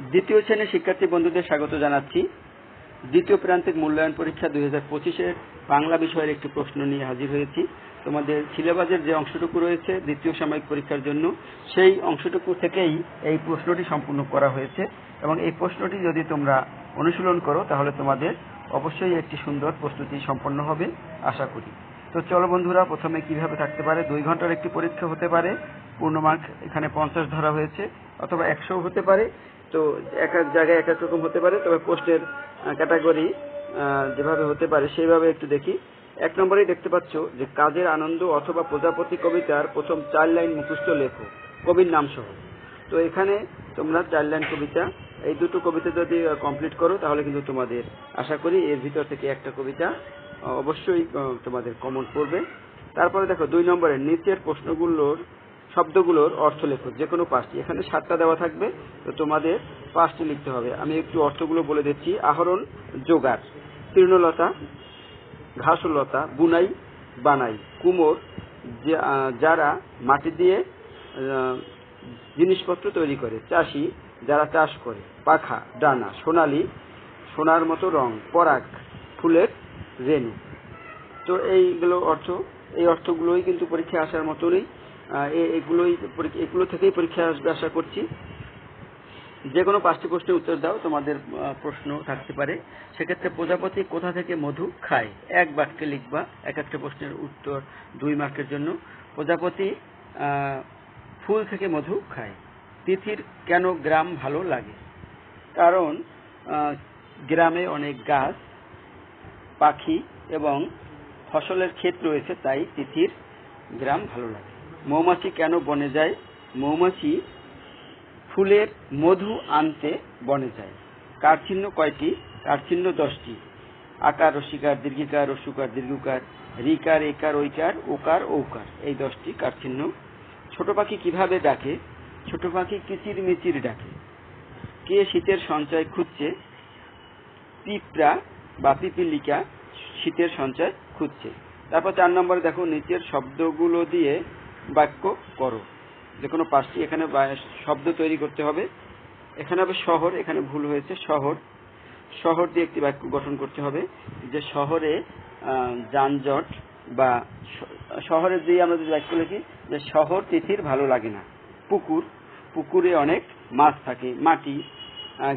দ্বিতীয় শ্রেণির শিক্ষার্থী বন্ধুদের স্বাগত জানাচ্ছি। দ্বিতীয় প্রান্তিক মূল্যায়ন পরীক্ষা দুই হাজার পঁচিশের বাংলা বিষয়ের একটি প্রশ্ন নিয়ে হাজির হয়েছি। তোমাদের সিলেবাসের যে অংশটুকু রয়েছে, দ্বিতীয় সাময়িক পরীক্ষার জন্য, সেই অংশটুকু থেকেই এই প্রশ্নটি সম্পূর্ণ করা হয়েছে এবং এই প্রশ্নটি যদি তোমরা অনুশীলন করো, তাহলে তোমাদের অবশ্যই একটি সুন্দর প্রস্তুতি সম্পন্ন হবে, আশা করি। তো চলো বন্ধুরা, প্রথমে কীভাবে থাকতে পারে? দুই ঘণ্টার একটি পরীক্ষা হতে পারে। পূর্ণমার্ক এখানে পঞ্চাশ ধরা হয়েছে, অথবা একশো হতে পারে। তো এক এক জায়গায় এক এক রকম হতে পারে, তবে পোস্টের ক্যাটাগরি যেভাবে হতে পারে সেইভাবে একটু দেখি। এক নম্বরেই দেখতে পাচ্ছ যে কাজের আনন্দ অথবা প্রজাপতি কবিতার প্রথম চার লাইন মুখস্থ লেখো, কবির নাম সহ। তো এখানে তোমরা চার লাইন কবিতা, এই দুটো কবিতা যদি কমপ্লিট করো, তাহলে কিন্তু তোমাদের, আশা করি এর ভিতর থেকে একটা কবিতা অবশ্যই তোমাদের কমন পড়বে। তারপরে দেখো, দুই নম্বরের নিচের প্রশ্নগুলোর শব্দগুলোর অর্থ লেখো, যে কোনো পাঁচটি। এখানে সাতটা দেওয়া থাকবে, তো তোমাদের পাঁচটি লিখতে হবে। আমি একটু অর্থগুলো বলে দিচ্ছি। আহরণ, জোগাড়, তৃণলতা, ঘাসলতা, বুনাই, বানাই, কুমোর যারা মাটি দিয়ে জিনিসপত্র তৈরি করে, চাষি যারা চাষ করে, পাখা, ডানা, সোনালি, সোনার মতো রং, পরাগ, ফুলের রেণু তো এইগুলো অর্থ, এই অর্থগুলোই কিন্তু পরীক্ষায় আসার মতনই এগুলোই এগুলো থেকেই পরীক্ষা আসবে আশা করছি। যে কোনো পাঁচটি প্রশ্নের উত্তর দাও, তোমাদের প্রশ্ন থাকতে পারে। সেক্ষেত্রে প্রজাপতি কোথা থেকে মধু খায়? এক বাক্যে লিখবা, এক একটা প্রশ্নের উত্তর দুই মার্কের জন্য। প্রজাপতি ফুল থেকে মধু খায়। তিথির কেন গ্রাম ভালো লাগে? কারণ গ্রামে অনেক গাছ পাখি এবং ফসলের ক্ষেত রয়েছে, তাই তিথির গ্রাম ভালো লাগে। মৌমাছি কেন বনে যায়? মৌমাছি ফুলের মধু আনতে বনে যায়। কার চিহ্ন কয়টি? কার চিহ্ন দশটি। আকার রসিকার দীর্ঘিকার রসুকার দীর্ঘকার, রিকার, একার, ঐকার, ওকার, ঔকার। এই দশটি কার চিহ্ন ছোট পাখি কীভাবে ডাকে? ছোট পাখি কিচির মিচির ডাকে। কে শীতের সঞ্চয় খুঁজছে? পিঁপড়া বা পিপিলিকা শীতের সঞ্চয় খুঁজছে। তারপর চার নম্বরে দেখো, নিচের শব্দগুলো দিয়ে বাক্য করো। যে কোনো পাঁচটি, এখানে শব্দ তৈরি করতে হবে। এখানে হবে শহর, এখানে ভুল হয়েছে, শহর। শহর দিয়ে একটি বাক্য গঠন করতে হবে, যে শহরে যানজট বা শহরে দিয়ে আমরা যদি বাক্য লিখি, যে শহর তিথির ভালো লাগে না। পুকুর, পুকুরে অনেক মাছ থাকে, মাটি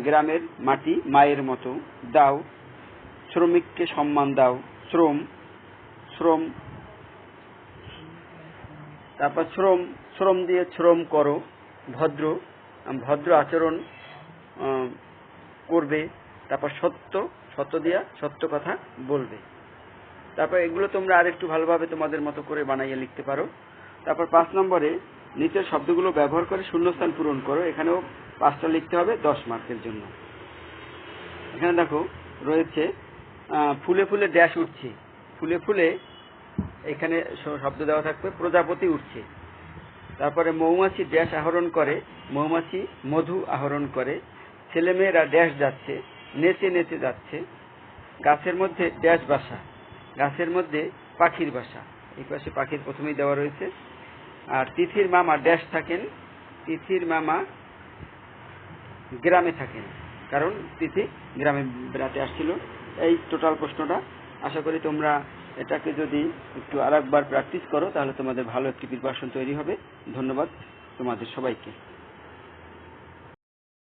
গ্রামের মাটি, মায়ের মতো দাও শ্রমিককে সম্মান দাও। শ্রম শ্রম, তারপর শ্রম শ্রম দিয়ে শ্রম করো। ভদ্র ভদ্র আচরণ করবে। তারপর সত্য সত্য দিয়া সত্য কথা বলবে। তারপর এগুলো তোমরা আর একটু ভালোভাবে তোমাদের মতো করে বানাইয়া লিখতে পারো। তারপর পাঁচ নম্বরে নিচের শব্দগুলো ব্যবহার করে শূন্যস্থান পূরণ করো। এখানেও পাঁচটা লিখতে হবে দশ মার্কের জন্য। এখানে দেখো রয়েছে ফুলে ফুলে ড্যাশ উঠছে। ফুলে ফুলে এখানে শব্দ দেওয়া থাকবে, প্রজাপতি উঠছে। তারপরে মৌমাছি ড্যাশ আহরণ করে, মৌমাছি মধু আহরণ করে। ছেলেমেয়েরা ড্যাশ যাচ্ছে, নেচে নেচে যাচ্ছে। গাছের মধ্যে ড্যাশ বাসা, গাছের মধ্যে পাখির বাসা। এই পাশে পাখির প্রথমেই দেওয়া রয়েছে। আর তিথির মামা ড্যাশ থাকেন, তিথির মামা গ্রামে থাকেন। কারণ তিথি গ্রামে বেড়াতে আসছিল। এই টোটাল প্রশ্নটা। আশা করি তোমরা এটাকে যদি একটু আর একবার প্র্যাকটিস করো, তাহলে তোমাদের ভালো একটি প্রিপারেশন তৈরি হবে। ধন্যবাদ তোমাদের সবাইকে।